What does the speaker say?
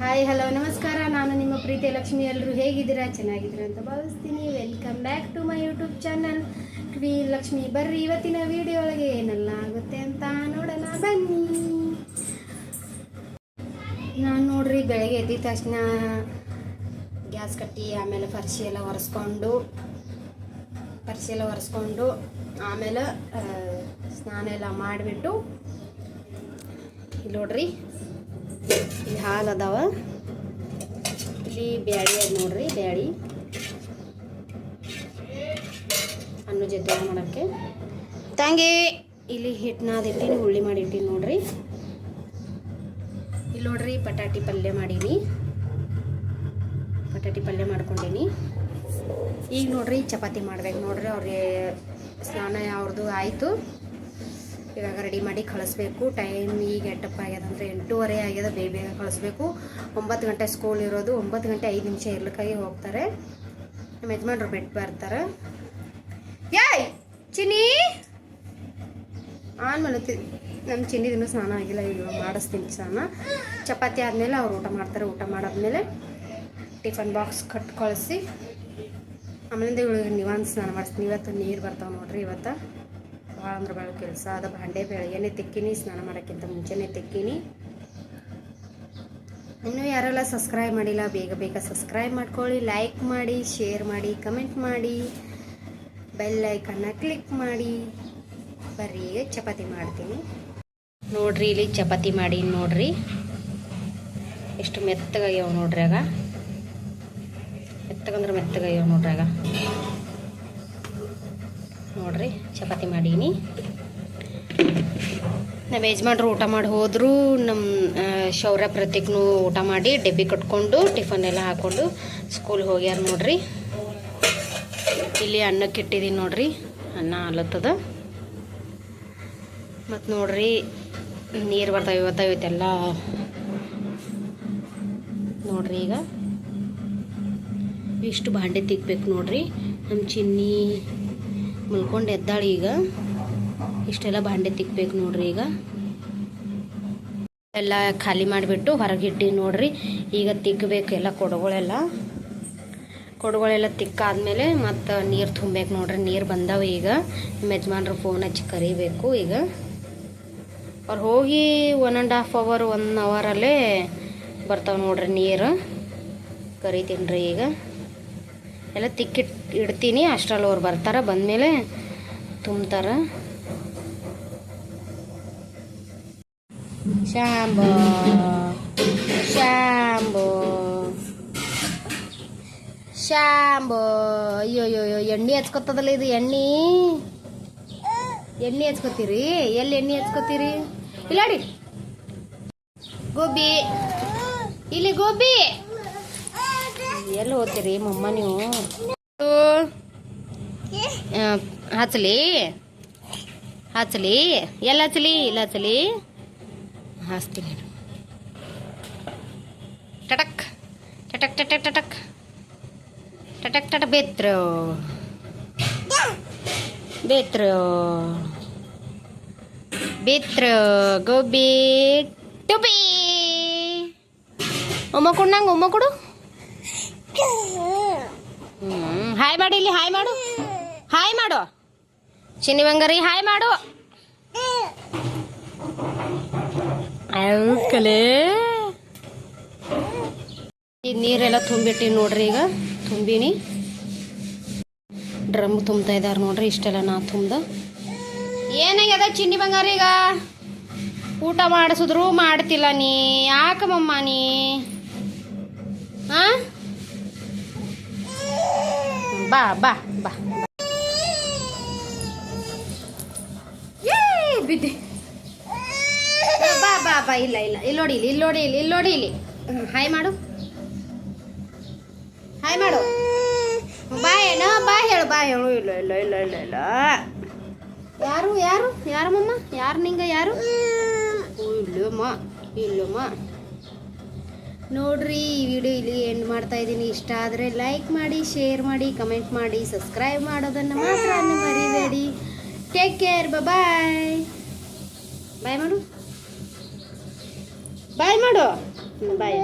Hi hello ನಮಸ್ಕಾರ. ನಾನು ನಿಮ್ಮ ಪ್ರೀತಿ ಲಕ್ಷ್ಮಿ. ಎಲ್ಲರೂ ಹೇಗಿದ್ದೀರಾ? ಚೆನ್ನಾಗಿದ್ದೀರಾ ಅಂತ ಭಾವಿಸ್ತೀನಿ. Welcome back to my YouTube channel V Lakshmi ಬರ್ರಿ ಇವತ್ತಿನ ವಿಡಿಯೋ ಒಳಗೆ ಏನೆಲ್ಲ ಆಗುತ್ತೆ ಅಂತ ನೋಡೋಣ. ಬನ್ನಿ. ನಾನು ನೋಡ್ರಿ, ಬೆಳಗ್ಗೆ ಎದ್ದ ತಕ್ಷಣ ಗ್ಯಾಸ್ ಕಟ್ಟಿ, ಆಮೇಲೆ ಪರ್ಸಿ ಎಲ್ಲ ಒರೆಸ್ಕೊಂಡು ಪರ್ಸಿ ಎಲ್ಲ ಒರೆಸ್ಕೊಂಡು, ಆಮೇಲೆ ಸ್ನಾನ ಎಲ್ಲ ಮಾಡಿಬಿಟ್ಟು ಇಲ್ಲಿ ನೋಡ್ರಿ ಇಲ್ಲಿ ಹಾಲು ಅದಾವ. ಇಲ್ಲಿ ಬ್ಯಾಳಿ ಅದ ನೋಡ್ರಿ, ಬ್ಯಾಳಿ. ಅನ್ನ ಜೊತೆ ಮಾಡೋಕ್ಕೆ. ತಂಗಿ, ಇಲ್ಲಿ ಹಿಟ್ಟನ್ನ ಅದಿಟ್ಟಿನಿ ಹುಳ್ಳಿ ಮಾಡಿಟ್ಟೀನಿ ನೋಡ್ರಿ. ಇಲ್ಲಿ ನೋಡ್ರಿ ಪಟಾಟಿ ಪಲ್ಯ ಮಾಡೀನಿ. ಪಟಾಟಿ ಪಲ್ಯ ಮಾಡ್ಕೊಂಡೀನಿ. ಈಗ ನೋಡ್ರಿ ಚಪಾತಿ ಮಾಡ್ಬೇಕು ನೋಡ್ರಿ ಅವ್ರಿಗೆ ಸ್ನಾನ ಅವ್ರದ್ದು ಆಯಿತು. ಇವಾಗ ರೆಡಿ ಮಾಡಿ ಕಳಿಸ್ಬೇಕು. ಟೈಮ್ ಈಗ ಆಗ್ಯದ ಅಂದರೆ ಎಂಟೂವರೆ ಆಗ್ಯದ. ಬೇಗ ಬೇಗ ಕಳಿಸ್ಬೇಕು. ಒಂಬತ್ತು ಗಂಟೆ ಸ್ಕೂಲ್ ಇರೋದು. ಒಂಬತ್ತು ಗಂಟೆ ಐದು ನಿಮಿಷ ಇರ್ಲಿಕ್ಕಾಗಿ ಹೋಗ್ತಾರೆ. ನಮ್ಮ ಯಜಮಾನ್ರು ಬಿಟ್ಟು ಬರ್ತಾರೆ. ಯಾಯ್ ಚಿನ್ನಿ! ಆನ್ಮೇಲೆ ನಮ್ಮ ಚಿನ್ನಿದಿನ್ನೂ ಸ್ನಾನ ಆಗಿಲ್ಲ. ಇವಾಗ ಮಾಡಿಸ್ತೀನಿ ಸ್ನಾನ. ಚಪಾತಿ ಆದಮೇಲೆ ಅವ್ರು ಊಟ ಮಾಡ್ತಾರೆ. ಊಟ ಮಾಡಾದ್ಮೇಲೆ ಟಿಫನ್ ಬಾಕ್ಸ್ ಕಟ್ ಕಳಿಸಿ. ಆಮೇಲಿಂದ ಇವಳಿಗೆ ನಿವಾನ್ ಸ್ನಾನ ಮಾಡಿಸ್ತೀನಿ. ಇವತ್ತು ನೀರು ಬರ್ತಾವೆ ನೋಡ್ರಿ ಇವತ್ತು. ಭಾಳ ಅಂದ್ರೆ ಭಾಳ ಕೆಲಸ ಅದ ಭಾಂಡೆ ಬೆಳಗ್ಗೆನೆ ತಿಕ್ಕಿನಿ, ಸ್ನಾನ ಮಾಡೋಕ್ಕಿಂತ ಮುಂಚೆನೇ ತೆಕ್ಕಿನಿ. ಇನ್ನೂ ಯಾರೆಲ್ಲ ಸಬ್ಸ್ಕ್ರೈಬ್ ಮಾಡಿಲ್ಲ, ಬೇಗ ಬೇಗ ಸಬ್ಸ್ಕ್ರೈಬ್ ಮಾಡ್ಕೊಳ್ಳಿ ಲೈಕ್ ಮಾಡಿ ಶೇರ್ ಮಾಡಿ ಕಮೆಂಟ್ ಮಾಡಿ. ಬೆಲ್ ಐಕನ್ನ ಕ್ಲಿಕ್ ಮಾಡಿ. ಬರ್ರಿ, ಚಪಾತಿ ಮಾಡ್ತೀನಿ. ನೋಡ್ರಿ, ಇಲ್ಲಿ ಚಪಾತಿ ಮಾಡಿ ನೋಡ್ರಿ. ಎಷ್ಟು ಮೆತ್ತಗಾಗ್ಯಾವ ನೋಡ್ರಿ ಆಗ. ಮೆತ್ತಗಂದ್ರೆ ಮೆತ್ತಗಾಗ್ಯಾವ ನೋಡ್ರಿ ಆಗ. ನೋಡ್ರಿ, ಚಪಾತಿ ಮಾಡೀನಿ. ನಮ್ಮ ಯಜಮಾನ್ರು ಊಟ ಮಾಡಿ ಹೋದ್ರು ನಮ್ಮ ಶೌರ್ಯ ಪ್ರತೀಕ್ನೂ ಊಟ ಮಾಡಿ ಡಬ್ಬಿ ಕಟ್ಕೊಂಡು ಟಿಫನ್ ಎಲ್ಲ ಹಾಕ್ಕೊಂಡು ಸ್ಕೂಲ್ ಹೋಗ್ಯಾರ ನೋಡ್ರಿ. ಇಲ್ಲಿ ಅನ್ನಕ್ಕೆ ಇಟ್ಟಿದ್ದೀನಿ ನೋಡ್ರಿ, ಅನ್ನ ಆಲತ್ತದ ಮತ್ತು ನೋಡ್ರಿ, ನೀರು ಬರ್ತಾವೆ ಬರ್ತಾವೆ ಇವತ್ತೆಲ್ಲ ನೋಡ್ರಿ ಈಗ. ಇಷ್ಟು ಬಾಂಡೆ ತಿಕ್ಬೇಕು ನೋಡ್ರಿ ನಮ್ಮ ಚಿನ್ನಿ ಮಲ್ಕೊಂಡು ಎದ್ದಾಳೆ ಈಗ. ಇಷ್ಟೆಲ್ಲ ಬಾಂಡೆ ತಿಕ್ಬೇಕು ನೋಡ್ರಿ ಈಗ. ಎಲ್ಲ ಖಾಲಿ ಮಾಡಿಬಿಟ್ಟು ಹೊರಗಿಟ್ಟು ನೋಡ್ರಿ. ಈಗ ತಿಕ್ಕಬೇಕು ಎಲ್ಲ ಕೊಡಗಳೆಲ್ಲ. ಕೊಡಗಳೆಲ್ಲ ತಿಕ್ಕಾದ್ಮೇಲೆ ಮತ್ತು ನೀರು ತುಂಬಬೇಕು ನೋಡ್ರಿ. ನೀರು ಬಂದಾವ ಈಗ. ನಿಮ್ಮ ಯಜಮಾನ್ರು ಫೋನ್ ಹಚ್ಚಿ ಕರಿಬೇಕು ಈಗ. ಅವ್ರು ಹೋಗಿ one and half hour one ಅವರಲ್ಲೇ ಬರ್ತಾವೆ ನೋಡ್ರಿ ನೀರು. ಕರಿತೀನಿ ರೀ ಈಗ. ಎಲ್ಲ ತಿಕ್ಕಿಟ್ ಇಡ್ತೀನಿ. ಅಷ್ಟರಲ್ಲಿ ಅವ್ರು ಬರ್ತಾರೆ. ಬಂದಮೇಲೆ ತುಂಬ್ತಾರೆ. ಶಾಂಬೋ ಶಾಂಬೋ ಶಾಂಬೋ ಅಯ್ಯೋ ಅಯ್ಯೋ ಎಣ್ಣೆ ಹಚ್ಕೊತದಲ್ಲ ಇದು ಎಣ್ಣೆ? ಎಣ್ಣೆ ಹಚ್ಕೋತೀರಿ ಎಲ್ಲಿ ಎಣ್ಣೆ ಹಚ್ಕೋತೀರಿ ಇಲ್ಲಾಡಿ ಗೋಬಿ. ಇಲ್ಲಿ ಗೋಬಿ. ಎಲ್ಲಿ ಹೋಗ್ತೀರಿ ಮಮ್ಮ ನೀವು? ಹಚ್ಚಲಿ ಹಚ್ಚಲಿ ಎಲ್ಲ ಹಚ್ಚಲಿ ಇಲ್ಲ ಹಚ್ಚಲಿ ಹಚ್ತೀನಿ. ಟಟಕ್. ಟಟಕ್ ಟಟಕ್ ಟಟಕ್. ಟಟಕ್ ಟಟಕ್ ಟಟ ಬೇತ್ರ. ಬೇತ್ರ. ಬೇತ್ರ ಗೋಬಿ ಟುಬಿ. ಉಮ್ಮ ಕೊಡು ನಂಗೆ ಉಮ್ಮ ಕೊಡು. ಹಾಯ್ ಮಾಡಿ, ಇಲ್ಲಿ ಹಾಯ್ ಮಾಡು. ಹಾಯ್ ಮಾಡು. ಚಿನ್ನಿ ಬಂಗಾರಿ ಹಾಯ್ ಮಾಡು ಕಲೆ ನೀರೆಲ್ಲ ತುಂಬಿಟ್ಟಿ ನೋಡ್ರಿ ಈಗ. ತುಂಬಿನಿ. ಡ್ರಮ್ ತುಂಬ್ತಾ ಇದಾರೆ ನೋಡ್ರಿ, ಇಷ್ಟೆಲ್ಲ ನಾ ತುಂಬ ಏನಾಗ್ಯದ ಚಿನ್ನಿ ಬಂಗಾರ ಈಗ? ಊಟ ಮಾಡಿಸಿದ್ರು, ಮಾಡ್ತಿಲ್ಲ ನೀ. ಯಾಕಮ್ಮ ನೀ? ಬಾ ಬಾ ಬಾ ಬಿದ್ದೆ. ಬಾ ಬಾ ಬಾ ಇಲ್ಲ ಇಲ್ಲ. ಇಲ್ಲಿ ನೋಡಿ, ಇಲ್ಲಿ ಇಲ್ಲಿ ನೋಡಿ ಇಲ್ಲಿ ನೋಡಿ, ಇಲ್ಲಿ. ಹಾಯ್ ಮಾಡು. ಹಾಯ್ ಮಾಡು. ಬಾ, ಏನೋ, ಬಾ, ಹೇಳು ಬಾ, ಹೇಳು. ಇಲ್ಲ ಇಲ್ಲ ಇಲ್ಲ ಇಲ್ಲ ಇಲ್ಲ. ಯಾರು ಯಾರು? ಯಾರು ಮಮ್ಮ ಯಾರು ನಿಂಗ, ಯಾರು? ಇಲ್ಲಮ್ಮ ಇಲ್ಲಮ್ಮ. ನೋಡ್ರಿ, ಈ ವಿಡಿಯೋ ಇಲ್ಲಿ ಎಂಡ್ ಮಾಡ್ತಾ ಇದ್ದೀನಿ. ಇಷ್ಟ ಆದರೆ ಲೈಕ್ ಮಾಡಿ ಶೇರ್ ಮಾಡಿ ಕಮೆಂಟ್ ಮಾಡಿ ಸಬ್ಸ್ಕ್ರೈಬ್ ಮಾಡೋದನ್ನು ಮಾತ್ರ ಮರಿಬೇಡಿ. ಟೇಕ್ ಕೇರ್ ಬಾಯ್ ಬಾಯ್ ಮಾಡು. ಬಾಯ್ ಮಾಡು. ಬಾಯ್